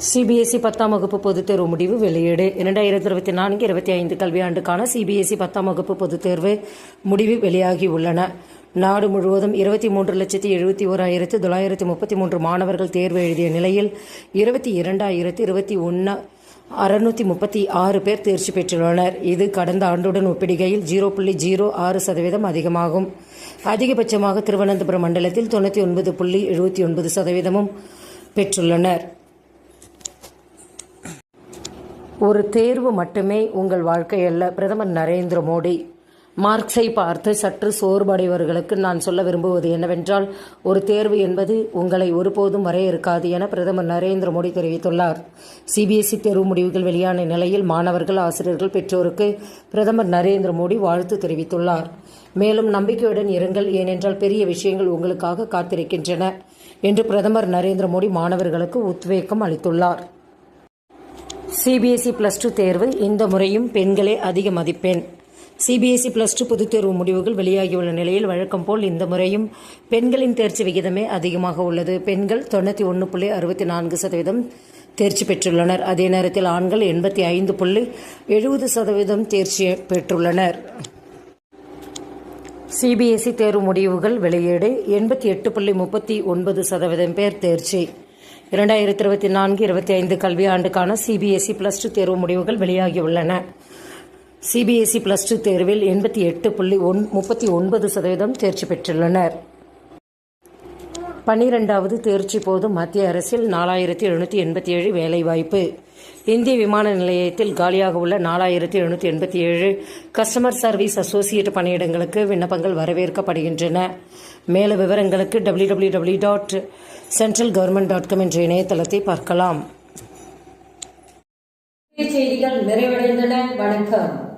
CBSE பத்தாம் வகுப்பு பொதுத் தேர்வு முடிவு வெளியீடு. இரண்டாயிரத்தி இருபத்தி நான்கு இருபத்தி ஐந்து கல்வியாண்டுக்கான சிபிஎஸ்இ பத்தாம் வகுப்பு பொதுத் தேர்வு முடிவு வெளியாகி உள்ளன. நாடு முழுவதும் இருபத்தி மூன்று லட்சத்தி எழுபத்தி ஓராயிரத்து தொள்ளாயிரத்தி முப்பத்தி மூன்று மாணவர்கள் தேர்வு எழுதிய நிலையில் இருபத்தி இரண்டாயிரத்து இருபத்தி ஒன்று அறுநூத்தி முப்பத்தி ஆறு பேர் தேர்ச்சி பெற்றுள்ளனர். இது கடந்த ஆண்டுடன் ஒப்பிடுகையில் ஜீரோ புள்ளி ஜீரோ ஆறு சதவீதம் அதிகமாகும். அதிகபட்சமாக திருவனந்தபுரம் மண்டலத்தில் தொண்ணூற்றி ஒன்பது புள்ளி எழுபத்தி ஒன்பது சதவீதமும் பெற்றுள்ளனர். ஒரு தேர்வு மட்டுமே உங்கள் வாழ்க்கை அல்ல பிரதமர் நரேந்திர மோடி. மார்க்ஸை பார்த்து சற்று சோர்வடைவர்களுக்கு நான் சொல்ல விரும்புவது என்னவென்றால் ஒரு தேர்வு என்பது உங்களை ஒருபோதும் வரையறுக்காது என பிரதமர் நரேந்திர மோடி தெரிவித்துள்ளார். சிபிஎஸ்இ தேர்வு முடிவுகள் வெளியான நிலையில் மாணவர்கள் ஆசிரியர்கள் பெற்றோருக்கு பிரதமர் நரேந்திர மோடி வாழ்த்து தெரிவித்துள்ளார். மேலும் நம்பிக்கையுடன் இருங்கள் ஏனென்றால் பெரிய விஷயங்கள் உங்களுக்காக காத்திருக்கின்றன என்று பிரதமர் நரேந்திர மோடி மாணவர்களுக்கு உத்வேகம் அளித்துள்ளார். சிபிஎஸ்இ பிளஸ் டூ தேர்வு இந்த முறையும் பெண்களே அதிக மதிப்பெண். சிபிஎஸ்இ பிளஸ் டூ பொதுத் தேர்வு முடிவுகள் வெளியாகியுள்ள நிலையில் வழக்கம் போல் இந்த முறையும் பெண்களின் தேர்ச்சி விகிதமே அதிகமாக உள்ளது. பெண்கள் தொண்ணூற்றி ஒன்று புள்ளி அறுபத்தி நான்கு சதவீதம் தேர்ச்சி பெற்றுள்ளனர். அதே நேரத்தில் ஆண்கள் எண்பத்தி ஐந்து புள்ளி எழுபது சதவீதம் தேர்ச்சி பெற்றுள்ளனர். சிபிஎஸ்இ தேர்வு முடிவுகள் வெளியீடு எண்பத்தி எட்டு புள்ளி முப்பத்தி ஒன்பது சதவீதம் பேர் தேர்ச்சி. இரண்டாயிரத்தி இருபத்தி நான்கு இருபத்தி ஐந்து கல்வியாண்டுக்கான சிபிஎஸ்இ பிளஸ் டூ தேர்வு முடிவுகள் வெளியாகியுள்ளன. சிபிஎஸ்இ பிளஸ் டூ தேர்வில் எண்பத்தி எட்டு புள்ளி ஒன் முப்பத்தி ஒன்பது சதவீதம் தேர்ச்சி பெற்றுள்ளனர். பன்னிரெண்டாவது தேர்ச்சி போது மத்திய அரசில் நாலாயிரத்தி எழுநூற்றி எண்பத்தி ஏழு வேலைவாய்ப்பு. இந்திய விமான நிலையத்தில் காலியாக உள்ள நாலாயிரத்தி எழுநூற்றி எண்பத்தி ஏழு கஸ்டமர் சர்வீஸ் அசோசியேட் பணியிடங்களுக்கு விண்ணப்பங்கள் வரவேற்கப்படுகின்றன. மேல விவரங்களுக்கு W W W dot central government dot com என்ற இணையதளத்தை பார்க்கலாம். செய்திகள் நிறைவடைந்தன. வணக்கம்.